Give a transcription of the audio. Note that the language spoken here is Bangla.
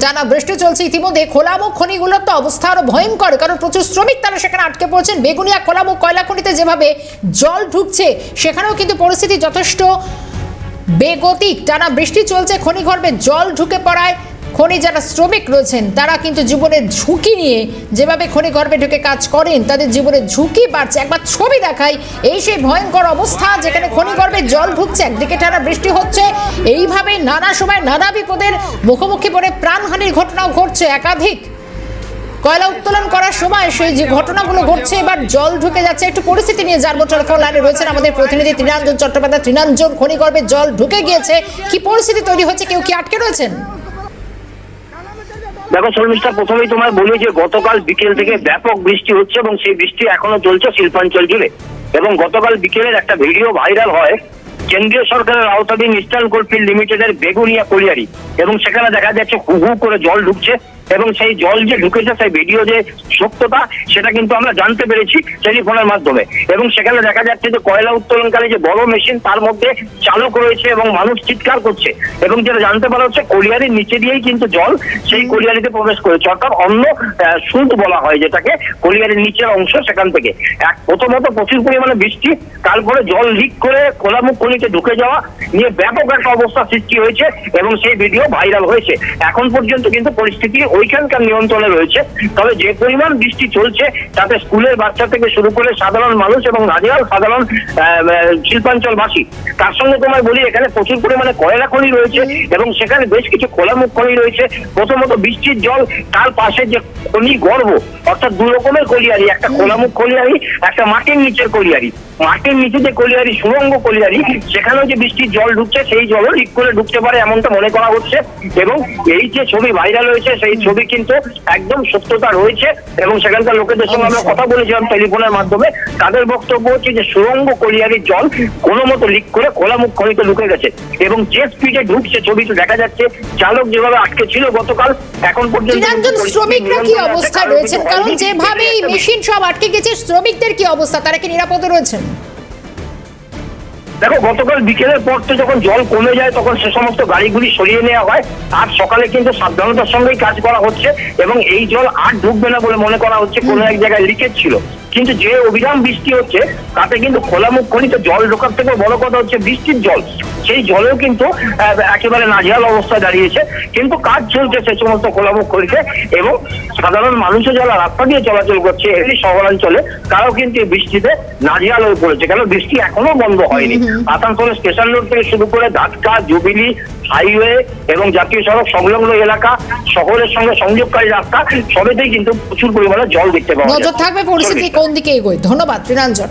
টানা বৃষ্টি চলছে ইতিমধ্যে। খোলামুখ খনিগুলোর তো অবস্থা আরও ভয়ঙ্কর, কারণ প্রচুর শ্রমিক তারা সেখানে আটকে পড়ছেন। বেগুনিয়া, খোলামুখ কয়লা খনিতে যেভাবে জল ঢুকছে, সেখানেও কিন্তু পরিস্থিতি যথেষ্ট বেগতিক। টানা বৃষ্টি চলছে খনি গর্ভে জল ঢুকে পড়ায়। খনি যারা শ্রমিক রয়েছেন, তারা কিন্তু জীবনের ঝুঁকি নিয়ে যেভাবে খনি গর্ভে ঢুকে কাজ করেন, তাদের জীবনের ঝুঁকি বাড়ছে। একবার ছবি দেখাই, এই সেই ভয়ঙ্কর অবস্থা যেখানে খনি গর্ভে জল ঢুকছে একদিকে টানা বৃষ্টি হচ্ছে, এইভাবে নানা সময় নানা বিপদের মুখোমুখি পড়ে প্রাণহানির ঘটনাও ঘটছে একাধিক। কয়লা উত্তোলন করার সময় সেই যে ঘটনাগুলো ঘটছে, এবার জল ঢুকে যাচ্ছে, একটু পরিস্থিতি নিয়ে যার টেলিফোন লাইনে রয়েছেন আমাদের প্রতিনিধি ত্রিনাঞ্জন চট্টোপাধ্যায়। ত্রিনাঞ্জন খনিগর্ভে জল ঢুকে গিয়েছে, কি পরিস্থিতি তৈরি হচ্ছে, কেউ কি আটকে রয়েছেন? দেখো শর্মিষ্ঠা, প্রথমেই তোমায় বলি যে গতকাল বিকেল থেকে ব্যাপক বৃষ্টি হচ্ছে এবং সেই বৃষ্টি এখনও চলছে শিল্পাঞ্চল জুড়ে। এবং গতকাল বিকেলের একটা ভিডিও ভাইরাল হয় কেন্দ্রীয় সরকারের আওতাধীন ইস্টার্ন কোলফিল্ড লিমিটেডের বেগুনিয়া কলিয়ারি এবং সেখানে দেখা যাচ্ছে হু হু করে জল ঢুকছে। এবং সেই জল যে ঢুকেছে, সেই ভিডিও যে সত্যতা, সেটা কিন্তু আমরা জানতে পেরেছি টেলিফোনের মাধ্যমে। এবং সেখানে দেখা যাচ্ছে যে কয়লা উত্তোলনকারী যে বড় মেশিন তার মধ্যে চালক রয়েছে এবং মানুষ চিৎকার করছে। এবং যেটা জানতে পারা হচ্ছে কলিয়ারির নিচে দিয়েই কিন্তু জল সেই কলিয়ারিতে প্রবেশ করেছে। অর্থাৎ অন্য সুদ বলা হয় যেটাকে কলিয়ারির নিচের অংশ সেখান থেকে। এক, প্রথমত প্রচুর পরিমাণে বৃষ্টি, তারপরে জল লিক করে খোলামুখ খনিতে ঢুকে যাওয়া নিয়ে ব্যাপক একটা অবস্থা সৃষ্টি হয়েছে এবং সেই ভিডিও ভাইরাল হয়েছে। এখন পর্যন্ত কিন্তু পরিস্থিতি ওইখানকার নিয়ন্ত্রণে রয়েছে। তবে যে পরিমাণ বৃষ্টি চলছে, তাতে স্কুলের বাচ্চা থেকে শুরু করে সাধারণ মানুষ এবং নাজিয়াল সাধারণ শিল্পাঞ্চলবাসী। তার সঙ্গে তোমায় বলি, এখানে প্রচুর পরিমাণে কয়লা খনি রয়েছে এবং সেখানে বেশ কিছু খোলামুখ খনি রয়েছে। প্রথমত বৃষ্টির জল, তার পাশে যে খনি গর্ভ, অর্থাৎ দু রকমের কলিয়ারি, একটা খোলামুখ কলিয়ারি, একটা মাটির নিচের কলিয়ারি। মাটির নিচে যে কলিয়ারি, সুরঙ্গ কলিয়ারি, সেখানেও যে বৃষ্টির জল ঢুকছে, সেই জলও লিক করে ঢুকতে পারে, এমনটা মনে করা হচ্ছে। এবং এই যে ছবি ভাইরাল হয়েছে, সেই ছবি কিন্তু একদম সত্যতা রয়েছে এবং সেখানকার লোকেদের সঙ্গে আমরা কথা বলেছিলাম টেলিফোনের মাধ্যমে। তাদের বক্তব্য হচ্ছে যে সুরঙ্গ কলিয়ারির জল কোনো মতো লিক করে খোলামুখ খনিতে ঢুকে গেছে এবং যে স্পিডে ঢুকছে ছবিতে দেখা যাচ্ছে চালক যেভাবে আটকে ছিল গতকাল এখন পর্যন্ত শ্রমিকরা কি আছে, অবস্থায় কারণ যেভাবে মেশিন সব আটকে গেছে শ্রমিকদের কি অবস্থা? তারা কি নিরাপদে রয়েছেন? দেখো, গতকাল বিকেলের পর তো যখন জল কমে যায়, তখন সে সমস্ত গাড়িগুলি সরিয়ে নেওয়া হয়। আর সকালে কিন্তু সাবধানতার সঙ্গেই কাজ করা হচ্ছে এবং এই জল আর ঢুকবে না বলে মনে করা হচ্ছে, কোনো এক জায়গায় লিকেজ ছিল। কিন্তু যে অভিযান বৃষ্টি হচ্ছে, তাতে কিন্তু খোলামুখ খনিতে জল ঢোকার থেকে বড় কথা হচ্ছে বৃষ্টির জল। সেই জলেও কিন্তু একেবারে নাজেহাল অবস্থায় দাঁড়িয়েছে। কিন্তু কাজ চলছে সে সমস্ত খোলামুখ খনিতে এবং সাধারণ মানুষও যারা রাস্তা দিয়ে চলাচল করছে এই শহরাঞ্চলে তারাও কিন্তু এই বৃষ্টিতে নাজেহাল হয়ে পড়েছে। কেন? বৃষ্টি এখনও বন্ধ হয়নি। আসানসোলের স্টেশন রোড থেকে শুরু করে দাঁতকা জুবিলি হাইওয়ে এবং জাতীয় সড়ক সংলগ্ন এলাকা শহরের সঙ্গে সংযোগকারী রাস্তা সবেতেই কিন্তু প্রচুর পরিমাণে জল দেখতে পাওয়া নজর যায় থাকবে পরিস্থিতি কোন দিকে এগোয়। ধন্যবাদ ত্রিনাঞ্জন।